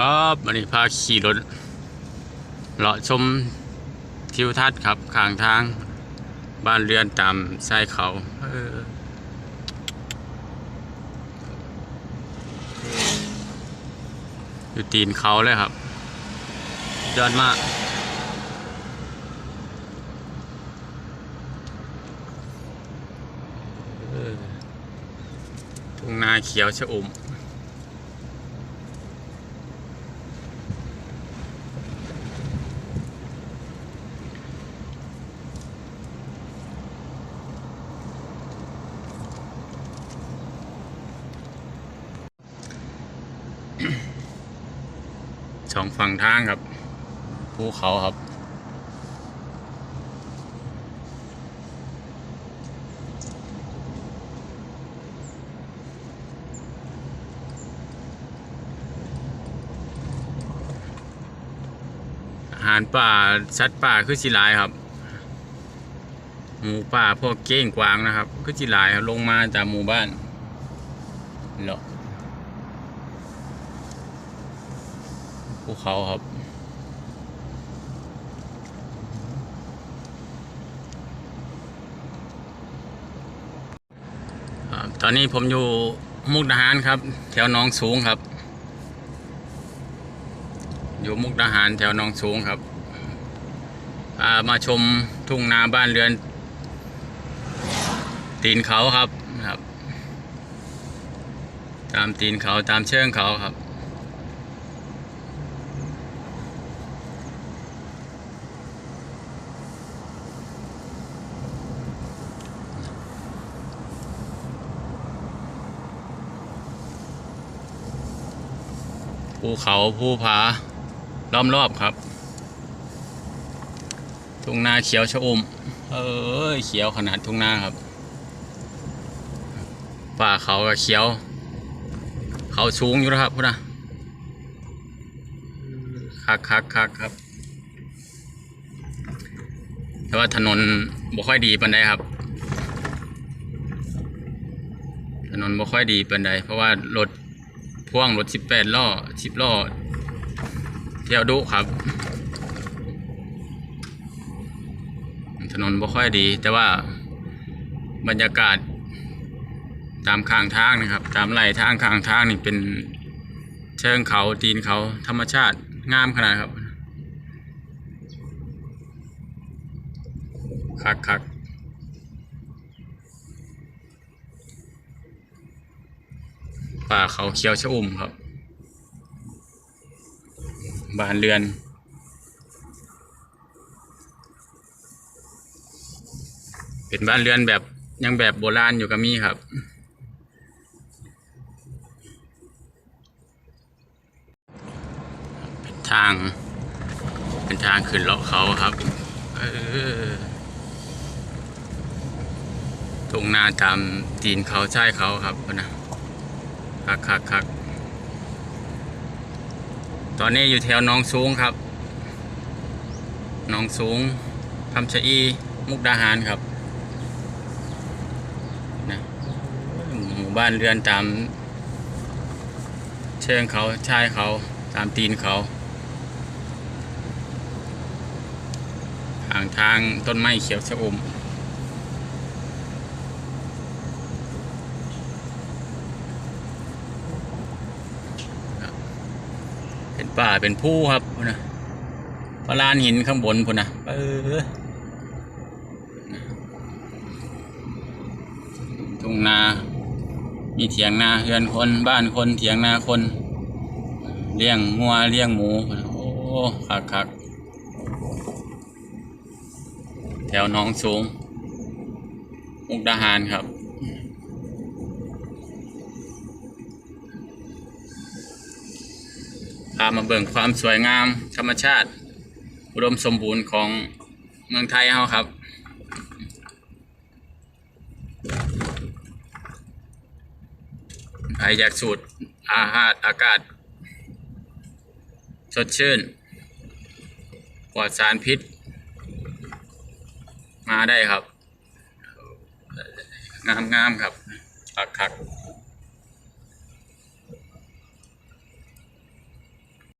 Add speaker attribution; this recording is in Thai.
Speaker 1: ครับวันนี้พาขี่รถเลาะชมทิวทัศน์ครับข้างทางบ้านเรือนตามชายเขาอยู่ตีนเขาเลยครับ ยอดมาก ทุ่งนาเขียวชะอุ่ม สองฝั่งทางครับภูเขาครับอาหารป่าสัตว์ป่าคือสิหลายครับหมูป่าพวกเก้งกวางนะครับ คือสิหลายครับลงมาจากหมู่บ้านเหรอ ภูเขาครับ ตอนนี้ผมอยู่มุกดาหารครับ แถวหนองสูงครับ อยู่มุกดาหารแถวหนองสูงครับามาชมทุ่งนาบ้านเรือน ตีนเขาครับครับ ตามตีนเขาตามเชิงเขาครับ ภูเขาภูผาล้อมรอบครับ ทุ่งนาเขียวชะอุ่มเอ้ยเขียวขนาดทุ่งนาครับ ป่าเขาก็เขียว เขาสูงอยู่นะครับพุ่นนะคักคักคักครับ แต่ว่าถนนบ่ค่อยดีปานใดครับ ถนนบ่ค่อยดีปานใดเพราะว่ารถ พ่วงรถสิบแปดล้อสิบล้อเที่ยวดุครับ ถนนบ่ค่อยดี แต่ว่าบรรยากาศ ตามข้างทางนะครับ ตามไหลทางข้างทางนี่เป็นเชิงเขาตีนเขาธรรมชาติงามขนาดครับคักคัก ป่าเขาเขียวชะอุ่มครับบ้านเรือน เป็นบ้านเรือนแบบยังแบบโบราณอยู่ก็มีครับเป็นทาง เป็นทางขึ้นเลาะเขาครับ เออทุ่งนาตามตีนเขาใช่เขาครับนะ คักคักคักตอนนี้อยู่แถวน้องสูงครับน้องสูงคำชะอี มุกดาหารครับนะหมู่บ้านเรือนตามเชิงเขาชายเขาตามตีนเขาห่างทางต้นไม้เขียวชะอมครับ เป็นป่าเป็นผู้ครับพุ่นนะลานหินข้างบนพุ่นนะเออทุ่งนา มีเถียงนาเฮือนคนบ้านคนเถียงนาคน เลี้ยงงัวเลี้ยงหมู โอ้คักคักแถวหน้องสูง มุกดาหารครับ พามาเบิ่งความสวยงาม ธรรมชาติ อุดมสมบูรณ์ของเมืองไทยเฮาครับ ใครอยากสูดอาหารอากาศ สดชื่น ปลอดสารพิษ มาได้ครับ งามๆครับคักๆ